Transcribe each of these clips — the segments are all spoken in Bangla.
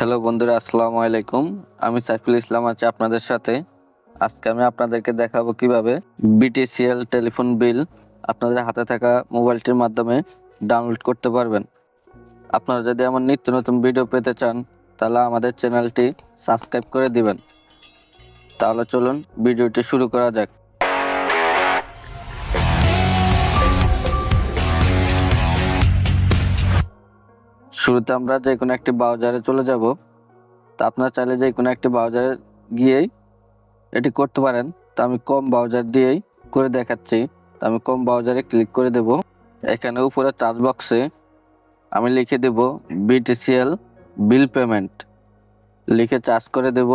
হ্যালো বন্ধুরা, আসসালামু আলাইকুম। আমি সাইফুল ইসলাম আছি আপনাদের সাথে। আজকে আমি আপনাদেরকে দেখাবো কীভাবে বিটিসিএল টেলিফোন বিল আপনাদের হাতে থাকা মোবাইলটির মাধ্যমে ডাউনলোড করতে পারবেন। আপনারা যদি আমার নিত্য নতুন ভিডিও পেতে চান, তাহলে আমাদের চ্যানেলটি সাবস্ক্রাইব করে দিবেন। তাহলে চলুন ভিডিওটি শুরু করা যাক। শুরুতে আমরা যে কোনো একটি ব্রাউজারে চলে যাব। তো আপনারা চাইলে যে কোনো একটি ব্রাউজারে গিয়েই এটি করতে পারেন। তো আমি কম ব্রাউজার দিয়েই করে দেখাচ্ছি। তো আমি কম ব্রাউজারে ক্লিক করে দেব। এখানে উপরে চার্জ বক্সে আমি লিখে দেব বিটিসিএল বিল পেমেন্ট। লিখে চার্জ করে দেব।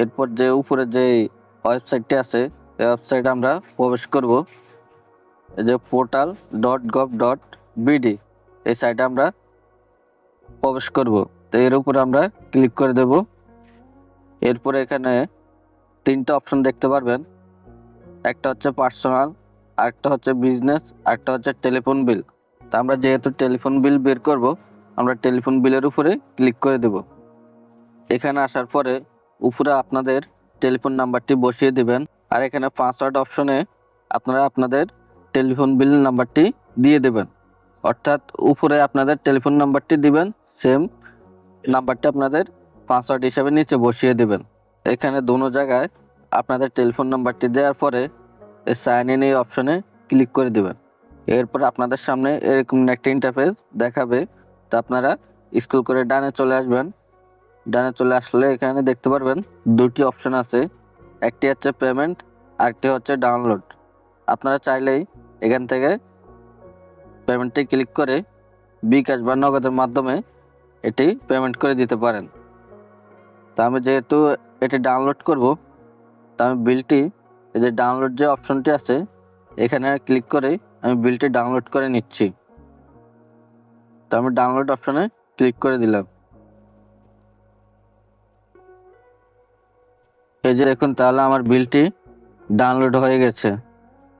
এরপর যে উপরে যে ওয়েবসাইটটি আছে ওয়েবসাইটে আমরা প্রবেশ করব। এই যে portal dot gov dot BD এই সাইটে আমরা প্রবেশ করব। তো এর উপরে আমরা ক্লিক করে দেব। এরপরে এখানে তিনটা অপশন দেখতে পারবেন। একটা হচ্ছে পার্সোনাল আরেকটা হচ্ছে বিজনেস আরেকটা হচ্ছে টেলিফোন বিল তো আমরা যেহেতু টেলিফোন বিল বের করব, আমরা টেলিফোন বিলের উপরে ক্লিক করে দেব। এখানে আসার পরে উপরে আপনাদের টেলিফোন নাম্বারটি বসিয়ে দিবেন। আর এখানে পাসওয়ার্ড অপশনে আপনারা আপনাদের টেলিফোন বিল নাম্বারটি দিয়ে দেবেন। অর্থাৎ উপরে আপনাদের টেলিফোন নাম্বারটি দিবেন সেম নাম্বারটি আপনাদের পাসওয়ার্ড হিসাবে নিচে বসিয়ে দেবেন। এখানে দোনো জায়গায় আপনাদের টেলিফোন নাম্বারটি দেওয়ার পরে সাইন ইন এই অপশনে ক্লিক করে দেবেন। এরপর আপনাদের সামনে এরকম একটা ইন্টারফেস দেখাবে, তো আপনারা স্কুল করে ডানে চলে আসবেন। ডানে চলে আসলে এখানে দেখতে পারবেন দুটি অপশন আছে, একটি হচ্ছে পেমেন্ট আরেকটি হচ্ছে ডাউনলোড আপনারা চাইলেই এখান থেকে পেমেন্টে ক্লিক করে বিকাশ বা নগদের মাধ্যমে এটি পেমেন্ট করে দিতে পারেন। তা আমি যেহেতু এটি ডাউনলোড করব, তা আমি বিলটি এই যে ডাউনলোড যে অপশনটি আছে, এখানে ক্লিক করে আমি বিলটি ডাউনলোড করে নিচ্ছি। তো আমি ডাউনলোড অপশনে ক্লিক করে দিলাম। এই যে দেখুন, তাহলে আমার বিলটি ডাউনলোড হয়ে গেছে।